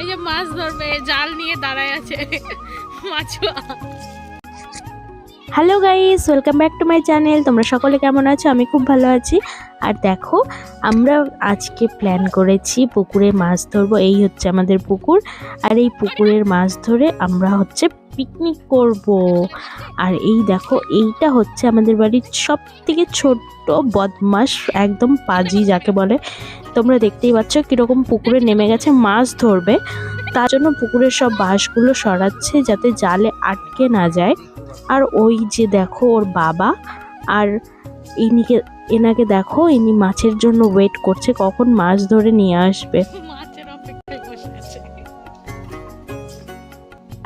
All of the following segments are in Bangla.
এই যে মাছ ধরবে, জাল নিয়ে দাঁড়ায় আছে। Machhua. Hello guys welcome back to my channel তোমরা সকলে কেমন আছো? আমি খুব ভালো আছি। আর দেখো, আমরা আজকে প্ল্যান করেছি পুকুরে মাছ ধরবো। এই হচ্ছে আমাদের পুকুর। আর এই পুকুরের মাছ ধরে আমরা হচ্ছে পিকনিক করব। আর এই দেখো, এইটা হচ্ছে আমাদের বাড়ির সব থেকে ছোট্ট বদমাস একদম পাজি যাকে বলে। তোমরা দেখতেই পাচ্ছ কীরকম পুকুরে নেমে গেছে, মাছ ধরবে। তার জন্য পুকুরের সব বাঁশগুলো সরাচ্ছে যাতে জালে আটকে না যায়। আর ওই যে দেখো ওর বাবা, আর ইনিকে, এনাকে দেখো, ইনি মাছের জন্য ওয়েট করছে, কখন মাছ ধরে নিয়ে আসবে।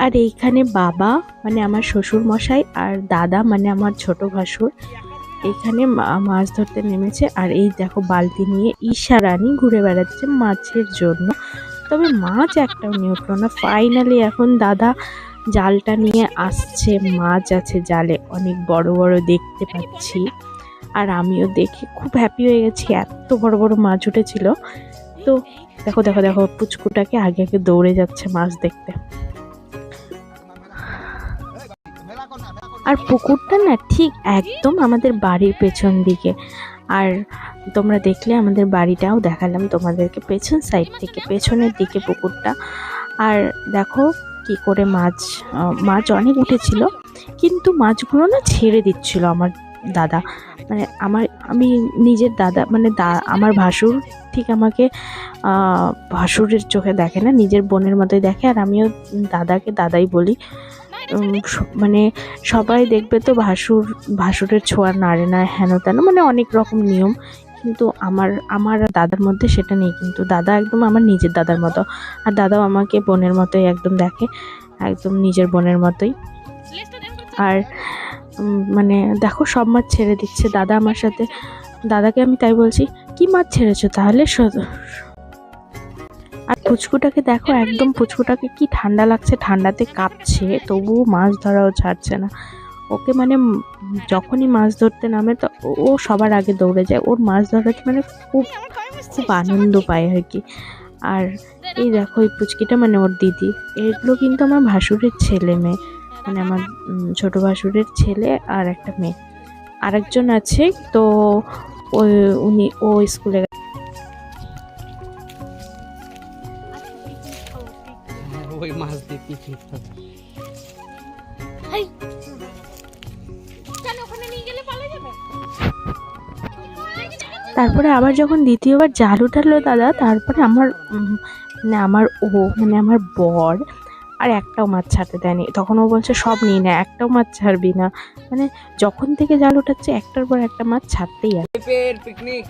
আর এইখানে বাবা মানে আমার শ্বশুর মশাই আর দাদা মানে আমার ছোট ভাসুর, এখানে মাছ ধরতে নেমেছে। আর এই দেখো বালতি নিয়ে ঈশা রানী ঘুরে বেড়াচ্ছে মাছের জন্য। তবে মাছ একটাও নিয়ে উঠল না। ফাইনালি এখন দাদা জালটা নিয়ে আসছে, মাছ আছে জালে। অনেক বড় বড় দেখতে পাচ্ছি। আর আমিও দেখে খুব হ্যাপি হয়ে গেছি, এত বড় বড় মাছ উঠেছিল। তো দেখো দেখো দেখো পুচকুটাকে আগে আগে দৌড়ে যাচ্ছে মাছ দেখতে। আর পুকুরটা না ঠিক একদম আমাদের বাড়ির পেছন দিকে। আর তোমরা দেখলে আমাদের বাড়িটাও দেখালাম তোমাদেরকে পেছন সাইড থেকে, পেছনের দিকে পুকুরটা। আর দেখো কি করে মাছ মাছ অনেক উঠেছিল, কিন্তু মাছগুলো না ছেড়ে দিচ্ছিল আমার দাদা। মানে আমার, আমি নিজের দাদা মানে দা, আমার ভাসুর ঠিক আমাকে ভাসুরের চোখে দেখে না, নিজের বোনের মতোই দেখে। আর আমিও দাদাকে দাদাই বলি। মানে সবাই দেখবে তো ভাসুর, ভাসুরের ছোঁয়া নাড়ে না, হেন তেন মানে অনেক রকম নিয়ম। কিন্তু আমার আমার দাদার মধ্যে সেটা নেই। কিন্তু দাদা একদম আমার নিজের দাদার মতো। আর দাদাও আমাকে বোনের মতোই একদম দেখে, একদম নিজের বোনের মতোই। আর মানে দেখো সব মাছ ছেড়ে দিচ্ছে। দাদা আমার সাথে, দাদাকে আমি তাই বলছি, কি মাছ ছেড়েছো তাহলে? আর পুচকুটাকে দেখো, একদম পুচকুটাকে কি ঠান্ডা লাগছে, ঠান্ডাতে কাঁপছে, তবুও মাছ ধরাও ছাড়ছে না। ওকে মানে যখনই মাছ ধরতে নামে তো ও- সবার আগে দৌড়ে যায়। ওর মাছ ধরাতে মানে খুব খুব আনন্দ পায় আর কি। আর এই দেখো, এই পুচকিটা মানে ওর দিদি। এগুলো কিন্তু আমার ভাসুরের ছেলে মেয়ে। মানে আমার ছোট ভাসুরের ছেলে আর একটা মেয়ে। আরেকজন আছে, তো উনি, ও স্কুলে ওই মাছ হবে? কেন ওখানে নিয়ে গেলে পালা যাবে? তারপরে আবার যখন দ্বিতীয়বার জাল উঠালো দাদা তারপরে আমার মানে আমার ও মানে আমার বর আর একটাও মাছ ছাড়তে দেয়নি। তখন ও বলছে সব নিয়ে না একটাও মাছ ছাড়বি না। মানে যখন থেকে জাল উঠাচ্ছে একটার পর একটা মাছ ছাড়তেই আছে। পিকনিক।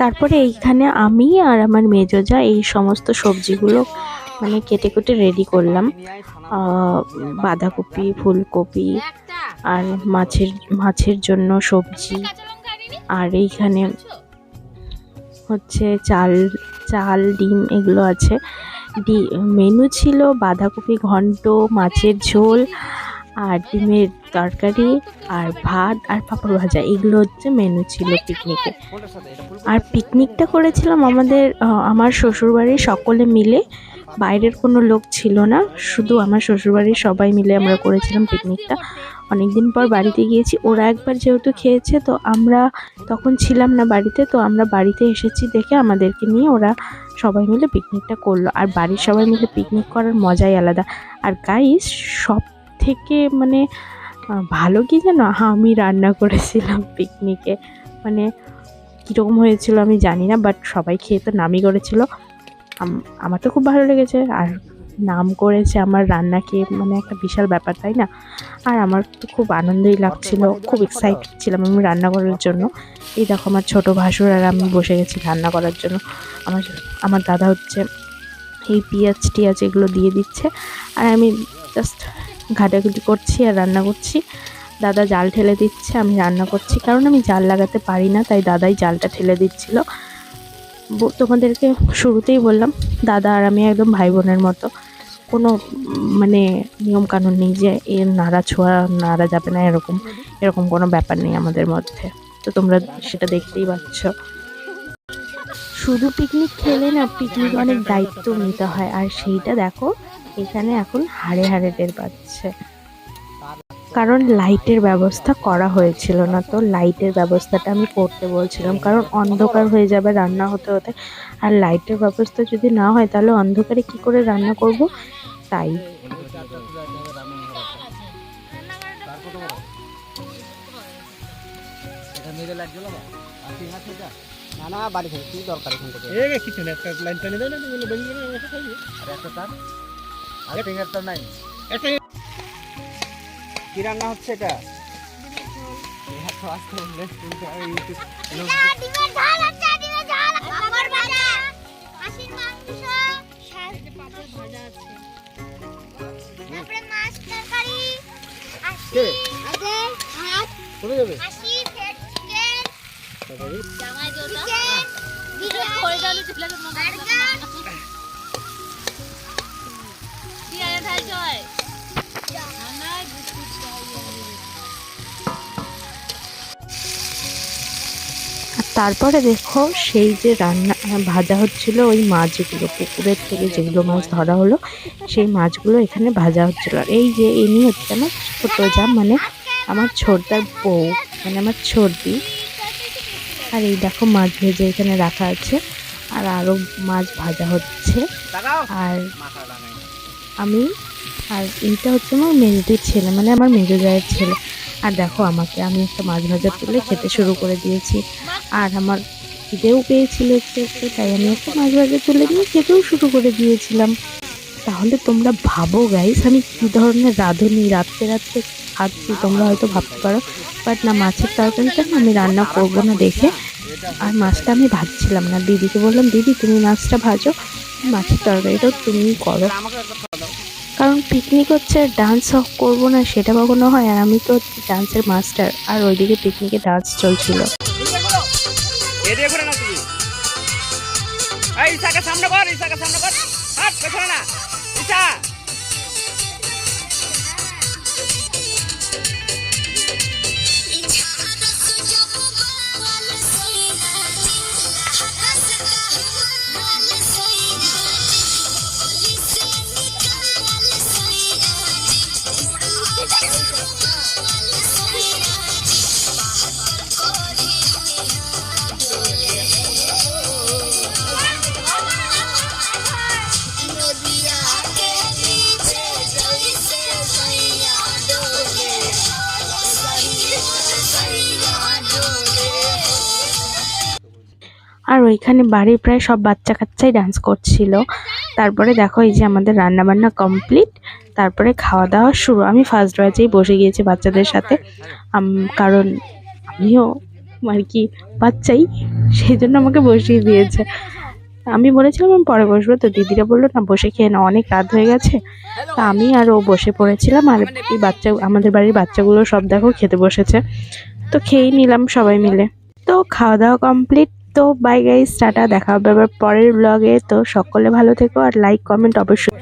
তারপরে এইখানে আমি আর আমার মেজোজা এই সমস্ত সবজিগুলো মানে কেটে কুটে রেডি করলাম। বাঁধাকপি, ফুলকপি আর মাছের মাছের জন্য সবজি। আর এইখানে হচ্ছে চাল চাল, ডিম এগুলো আছে। ডি, মেনু ছিল বাঁধাকপি ঘন্ট, মাছের ঝোল আর ডিমের তরকারি আর ভাত আর পাঁপড় ভাজা, এগুলো হচ্ছে মেনু ছিল পিকনিকে আর পিকনিকটা করেছিলাম আমাদের আমার শ্বশুরবাড়ির সকলে মিলে, বাইরের কোনো লোক ছিল না, শুধু আমার শ্বশুরবাড়ির সবাই মিলে আমরা করেছিলাম পিকনিকটা অনেকদিন পর বাড়িতে গিয়েছি, ওরা একবার যেহেতু খেয়েছে, তো আমরা তখন ছিলাম না বাড়িতে, তো আমরা বাড়িতে এসেছি দেখে আমাদেরকে নিয়ে ওরা সবাই মিলে পিকনিকটা করল। আর বাড়ির সবাই মিলে পিকনিক করার মজাই আলাদা। আর গাইস সব থেকে মানে ভালো কি জানো আমি রান্না করেছিলাম পিকনিকে মানে কীরকম হয়েছিল আমি জানি না বাট সবাই খেয়ে তো নামই করেছিল। আমার তো খুব ভালো লেগেছে। আর নাম করেছে আমার রান্না খেয়ে মানে একটা বিশাল ব্যাপার, তাই না? আর আমার তো খুব আনন্দই লাগছিল, খুব এক্সাইটেড ছিলাম আমি রান্না করার জন্য। এই দেখো আমার ছোটো ভাসুর আর আমি বসে গেছি রান্না করার জন্য। আমার আমার দাদা হচ্ছে এই পেঁয়াজ টিয়াজ এগুলো দিয়ে দিচ্ছে। আর আমি জাস্ট ঘাটাঘুটি করছি আর রান্না করছি। দাদা জাল ঠেলে দিচ্ছে, আমি রান্না করছি। কারণ আমি জাল লাগাতে পারি না, তাই দাদাই জালটা ঠেলে দিচ্ছিল। তোমাদেরকে শুরুতেই বললাম, দাদা আর আমি একদম ভাই বোনের মতো। কোনো মানে নিয়ম কানুন নেই যে এর নাড়া ছোঁয়া নাড়া যাবে না, এরকম এরকম কোনো ব্যাপার নেই আমাদের মধ্যে। তো তোমরা সেটা দেখতেই পাচ্ছ। শুধু পিকনিক খেলে না পিকনিক অনেক দায়িত্ব নিতে হয়। আর সেইটা দেখো এখানে এখন হাড়ে হাড়ে টের পাচ্ছে। কারণ লাইটের ব্যবস্থা করা হয়েছিল না তো। লাইটের ব্যবস্থাটা আমি করতে বলছিলাম, কারণ অন্ধকার হয়ে যাবে রান্না হতে হতে। আর লাইটের ব্যবস্থা যদি না হয়, তাহলে অন্ধকারে কি করে রান্না করব? তাই। না না বাড়ি থেকে কি দরকার এখান থেকে কিছু না লাইন দাও না একটা তার? আর ফিঙ্গার তার নাই। কি রান্না হচ্ছে এটা? কোথায় যাবে? জামাই আর তারপরে দেখো সেই যে রান্না ভাজা হচ্ছিল ওই মাছগুলো পুকুরের থেকে যেগুলো মাছ ধরা হলো সেই মাছগুলো এখানে ভাজা হচ্ছিল। আর এই যে ইনি হচ্ছে আমার ছোট যা মানে আমার ছোটদার বউ মানে আমার ছোটদি। আর এই দেখো মাছ ভেজে এখানে রাখা আছে আর আরও মাছ ভাজা হচ্ছে। আর আমি আর এইটা হচ্ছে আমার মেজদির ছেলে মানে আমার মেজো জায়ের ছেলে। আর দেখো আমাকে, আমি একটা মাছ ভাজা তুলে খেতে শুরু করে দিয়েছি। আর আমার খিদেও পেয়েছিল একটু একটু, তাই আমি একটা মাছ ভাজা তুলে নিয়ে খেতেও শুরু করে দিয়েছিলাম। তাহলে তোমরা ভাবো গাইস আমি কী ধরনের রাঁধুনি? রাত্রে রাত্রে খাচ্ছি, তোমরা হয়তো ভাবতে পারো। বাট না, মাছের তরকারিটা না আমি রান্না করব না দেখে। আর মাছটা আমি ভাজছিলাম না। দিদিকে বললাম, দিদি, তুমি মাছটা ভাজো। মাছের তরকারিটাও তুমি করো। কারণ পিকনিক হচ্ছে ডান্স করব না সেটা কখনো হয়। আর আমি তো ডান্সের মাস্টার আর ওইদিকে পিকনিকে ডান্স চলছিল। সামনে সামনে না। ওইখানে বাড়ির প্রায় সব বাচ্চা কাচ্চাই ডান্স করছিল। তারপরে দেখো এই যে আমাদের রান্না বান্না কমপ্লিট তারপরে খাওয়া দাওয়া শুরু। আমি ফার্স্ট ব্যাচেই বসে গিয়েছি বাচ্চাদের সাথে। কারণ আমিও আর কি বাচ্চাই সেই জন্য আমাকে বসিয়ে দিয়েছে। আমি বলেছিলাম আমি পরে বসবো। তো দিদিরা বলল না বসে খেয়ে না অনেক রাত হয়ে গেছে। তা আমি আর ও বসে পড়েছিলাম আর এই বাচ্চা আমাদের বাড়ির বাচ্চাগুলো সব দেখো খেতে বসেছে। তো খেয়েই নিলাম সবাই মিলে। তো খাওয়া দাওয়া কমপ্লিট তো বাই গাইস টাটা, দেখা হবে আবার পরের ব্লগে তো সকলে ভালো থেকো আর লাইক কমেন্ট অবশ্যই।